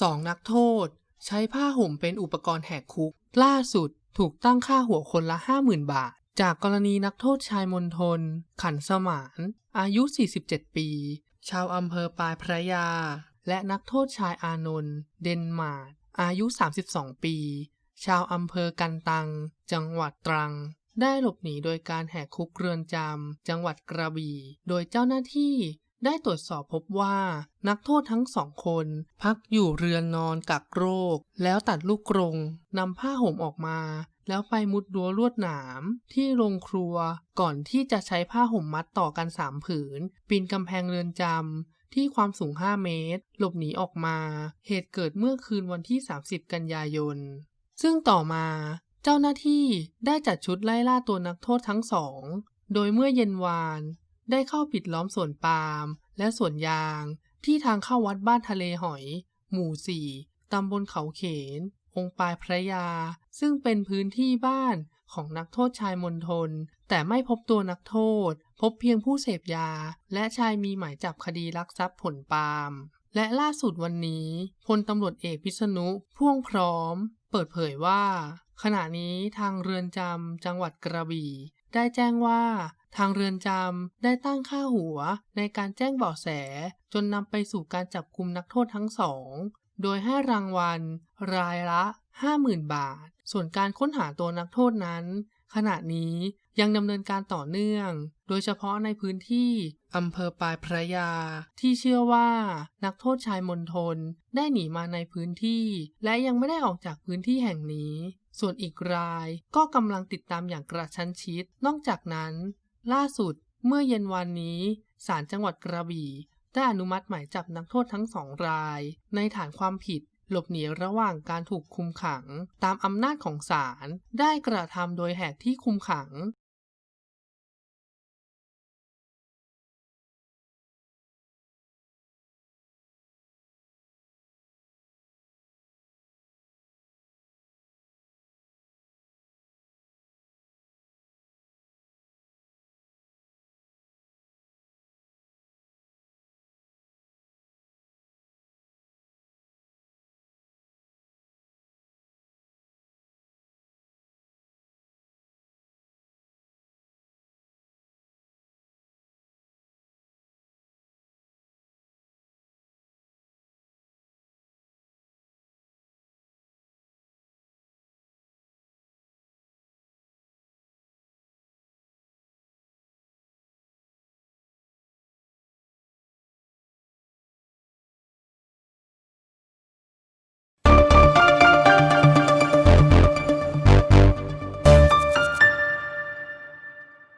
สองนักโทษ ใช้ผ้าห่มเป็นอุปกรณ์แหกคุก ล่าสุดถูกตั้งค่าหัวคนละ 50,000 บาท จากกรณีนักโทษชายมนทน ขันสมาน อายุ 47 ปี ชาวอำเภอปลายพระยา และนักโทษชายอานนท์เดนมาร์กอายุ 32 ปี ชาวอำเภอกันตัง จังหวัดตรัง ได้หลบหนีโดยการแหกคุกเรือนจำ จังหวัดกระบี่ โดยเจ้าหน้าที่ ได้ตรวจสอบพบว่า นักโทษทั้งสองคน พักอยู่เรือนนอนกักโรค แล้วตัดลูกกรงนำผ้าห่มออกมา แล้วไปมุดรั้วลวดหนาม ที่โรงครัวก่อนที่จะใช้ผ้าห่มมัดต่อกันสามผืน ปีนกำแพงเรือนจำที่ความสูง 5 เมตร หลบหนีออกมา เหตุเกิดเมื่อคืนวันที่ 30 กันยายน ซึ่งต่อมาเจ้าหน้าที่ได้จัดชุดไล่ล่าตัวนักโทษทั้งสอง โดยเมื่อเย็นวาน ได้เข้าปิดล้อมสวนปาล์มและสวนยางที่ทางเข้าวัดบ้านทะเลหอย หมู่สี่ตำบลเขาเขน องค์ปลายพระยา ซึ่งเป็นพื้นที่บ้านของนักโทษชายมนทน แต่ไม่พบตัวนักโทษ พบเพียงผู้เสพยา และชายมีหมายจับคดีลักทรัพย์ผลปาล์มและล่าสุดวันนี้พลตำรวจเอกพิษณุพ่วงพร้อม เปิดเผยว่า ขณะนี้ทางเรือนจำจังหวัดกระบี่ ได้แจ้งว่า ทางเรือนจำได้ตั้งค่าหัวในการแจ้งเบาะแส จนนำไปสู่การจับกุมนักโทษทั้งสอง โดยให้รางวัล รายละ 50,000 บาท ส่วนการค้นหาตัวนักโทษนั้น ขณะนี้ยังดำเนินการต่อเนื่อง โดยเฉพาะในพื้นที่อำเภอปลายพระยา ที่เชื่อว่านักโทษชายมนทนได้หนีมาในพื้นที่ และยังไม่ได้ออกจากพื้นที่แห่งนี้ ส่วนอีกรายก็กำลังติดตามอย่างกระชั้นชิด นอกจากนั้น ล่าสุดเมื่อเย็นวันนี้ศาลจังหวัดกระบี่ได้อนุมัติหมายจับนักโทษทั้งสองราย ในฐานความผิด หลบหนีระหว่างการถูกคุมขัง ตามอำนาจของศาลได้กระทำโดยแหกที่คุมขัง